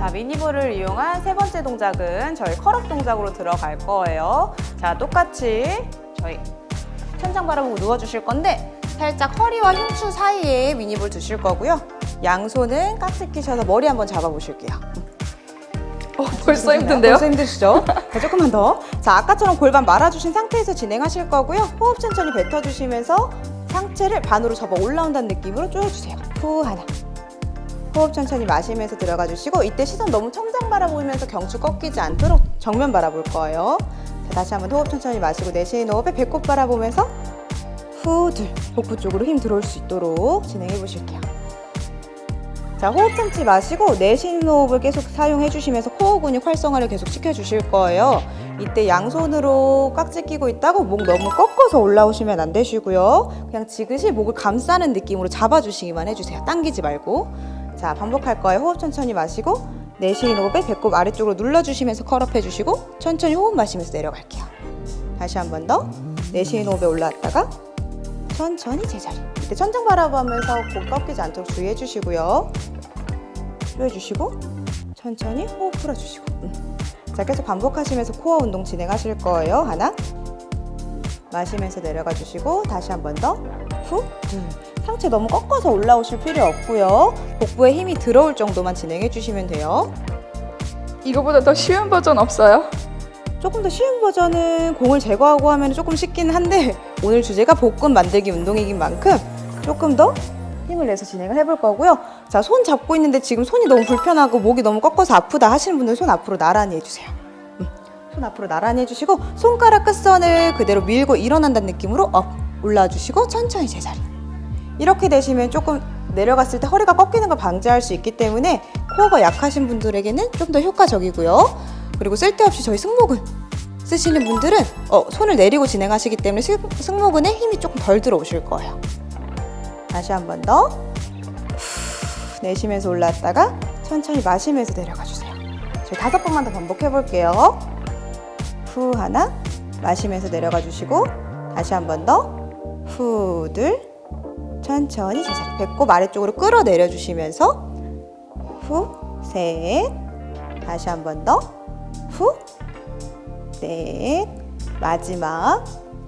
자, 미니볼을 이용한 세 번째 동작은 저희 컬업 동작으로 들어갈 거예요. 자, 똑같이 저희 천장 바라보고 누워주실 건데 살짝 허리와 흉추 사이에 미니볼 두실 거고요. 양손은 깍지 끼셔서 머리 한번 잡아보실게요. 어, 벌써 힘든데요? 벌써 힘드시죠? 자, 조금만 더. 자, 아까처럼 골반 말아주신 상태에서 진행하실 거고요. 호흡 천천히 뱉어주시면서 상체를 반으로 접어 올라온다는 느낌으로 조여주세요. 후 하나. 호흡 천천히 마시면서 들어가 주시고 이때 시선 너무 천장 바라보면서 경추 꺾이지 않도록 정면 바라볼 거예요. 자, 다시 한번 호흡 천천히 마시고 내쉬는 호흡에 배꼽 바라보면서 후, 둘. 복부 쪽으로 힘 들어올 수 있도록 진행해 보실게요. 자, 호흡 참지 마시고 내쉬는 호흡을 계속 사용해 주시면서 코어 근육 활성화를 계속 시켜 주실 거예요. 이때 양손으로 깍지 끼고 있다고 목 너무 꺾어서 올라오시면 안 되시고요. 그냥 지그시 목을 감싸는 느낌으로 잡아 주시기만 해 주세요. 당기지 말고. 자, 반복할 거예요. 호흡 천천히 마시고 내쉬는 호흡에 배꼽 아래쪽으로 눌러 주시면서 컬업 해 주시고 천천히 호흡 마시면서 내려갈게요. 다시 한 번 더. 내쉬는 호흡에 올라왔다가 천천히 제자리. 이때 천장 바라보면서 목 꺾이지 않도록 주의해 주시고요. 조여 주시고 천천히 호흡 풀어 주시고 음. 자 계속 반복하시면서 코어 운동 진행하실 거예요 하나 마시면서 내려가 주시고 다시 한 번 더 후, 둘 상체 너무 꺾어서 올라오실 필요 없고요 복부에 힘이 들어올 정도만 진행해 주시면 돼요 이거보다 더 쉬운 버전 없어요? 조금 더 쉬운 버전은 공을 제거하고 하면 조금 쉽긴 한데 오늘 주제가 복근 만들기 운동이긴 만큼 조금 더 힘을 내서 진행을 해볼 거고요. 자, 손 잡고 있는데 지금 손이 너무 불편하고 목이 너무 꺾어서 아프다 하시는 분들 손 앞으로 나란히 해주세요. 음, 손 앞으로 나란히 해주시고 손가락 끝선을 그대로 밀고 일어난다는 느낌으로 업 올라주시고 천천히 제자리. 이렇게 되시면 조금 내려갔을 때 허리가 꺾이는 걸 방지할 수 있기 때문에 코어가 약하신 분들에게는 좀 더 효과적이고요. 그리고 쓸데없이 저희 승모근 쓰시는 분들은 어, 손을 내리고 진행하시기 때문에 승, 승모근에 힘이 조금 덜 들어오실 거예요. 다시 한 번 더. 후, 내쉬면서 올라왔다가 천천히 마시면서 내려가 주세요. 저희 다섯 번만 더 반복해 볼게요. 후 하나 마시면서 내려가 주시고 다시 한 번 더. 후 둘. 천천히 제자리 배꼽 아래쪽으로 끌어내려 주시면서 후 셋. 다시 한 번 더. 후 넷. 마지막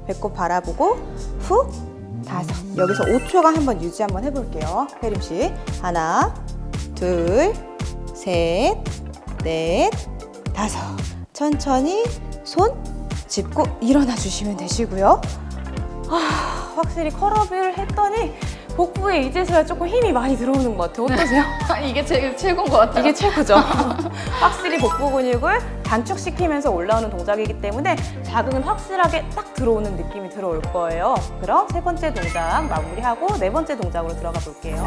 배꼽 바라보고 후 다섯. 여기서 5초간 한번 유지 한번 해볼게요. 혜림 씨. 하나, 둘, 셋, 넷, 다섯. 천천히 손 짚고 일어나 주시면 되시고요. 아, 확실히 컬업을 했더니 복부에 이제서야 조금 힘이 많이 들어오는 것 같아요. 어떠세요? 이게 제일 최고인 것 같아요. 이게 최고죠. 확실히 복부 근육을 단축시키면서 올라오는 동작이기 때문에 자극은 확실하게 딱 들어오는 느낌이 들어올 거예요. 그럼 세 번째 동작 마무리하고 네 번째 동작으로 들어가 볼게요.